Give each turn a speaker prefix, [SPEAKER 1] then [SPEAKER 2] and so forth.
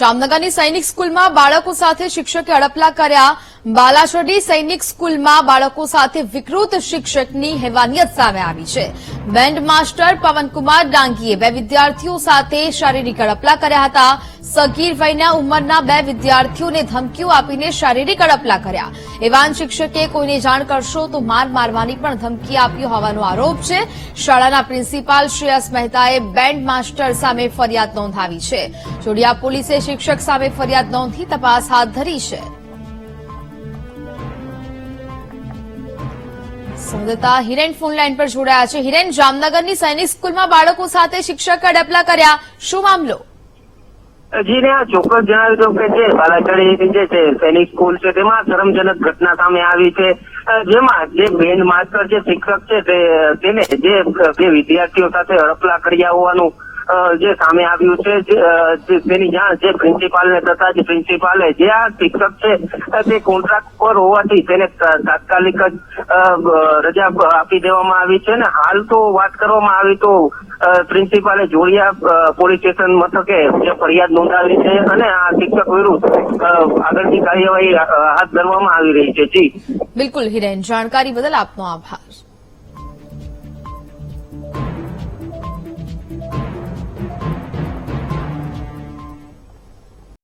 [SPEAKER 1] જામનગરની સૈનિક સ્કૂલમાં બાળકો સાથે શિક્ષકે અડપલા કર્યા. બાલાછડી સૈનિક સ્કૂલમાં બાળકો સાથે વિકૃત શિક્ષકની હેવાનિયત સામે આવી છે. બેન્ડ માસ્ટર પવનકુમાર ડાંગીએ બે વિદ્યાર્થીઓ સાથે શારીરિક અડપલા કર્યા હતા. સગીર વયના ઉંમરના બે વિદ્યાર્થીઓને ધમકીઓ આપીને શારીરિક અડપલા કર્યા. એવાન શિક્ષકે કોઈને જાણ કરશો તો માર મારવાની પણ ધમકી આપી હોવાનો આરોપ છે. શાળાના પ્રિન્સિપાલ શ્રેયસ મહેતાએ બેન્ડ માસ્ટર સામે ફરિયાદ નોંધાવી છે. જોડિયા પોલીસે શિક્ષક સામે ફરિયાદ નોંધી તપાસ હાથ ધરી છે. સંવાદદાતા હિરેન ફોન લાઈન પર જોડાયા છે. હિરેન, જામનગરની સૈનિક સ્કૂલમાં બાળકો સાથે શિક્ષકે ડપલા કર્યા. શું મામલો?
[SPEAKER 2] જી, ને આ ચોક્કસ જણાવ્યું હતું કે જે બાલાચડી જે છે, સૈનિક સ્કૂલ છે, તેમાં શરમજનક ઘટના સામે આવી છે. જેમાં જે મેન માસ્ટર, જે શિક્ષક છે તેને જે વિદ્યાર્થીઓ સાથે હડપલા કર્યા હોવાનું જે સામે આવ્યું છે તેની જાણ જે પ્રિન્સિપાલને થતા જે પ્રિન્સિપાલે જે આ શિક્ષક છે તે કોન્ટ્રાક્ટ પર હોવાથી તેને તાત્કાલિક જ રજા આપી દેવામાં આવી છે. ને હાલ તો વાત કરવામાં આવી તો પ્રિન્સિપાલે જોડિયા પોલીસ સ્ટેશન મથકે જે ફરિયાદ નોંધાવી છે અને આ શિક્ષક વિરુદ્ધ આગળની કાર્યવાહી હાથ ધરવામાં આવી રહી છે. જી.
[SPEAKER 1] બિલકુલ હિરેન, જાણકારી બદલ આપનો આભાર.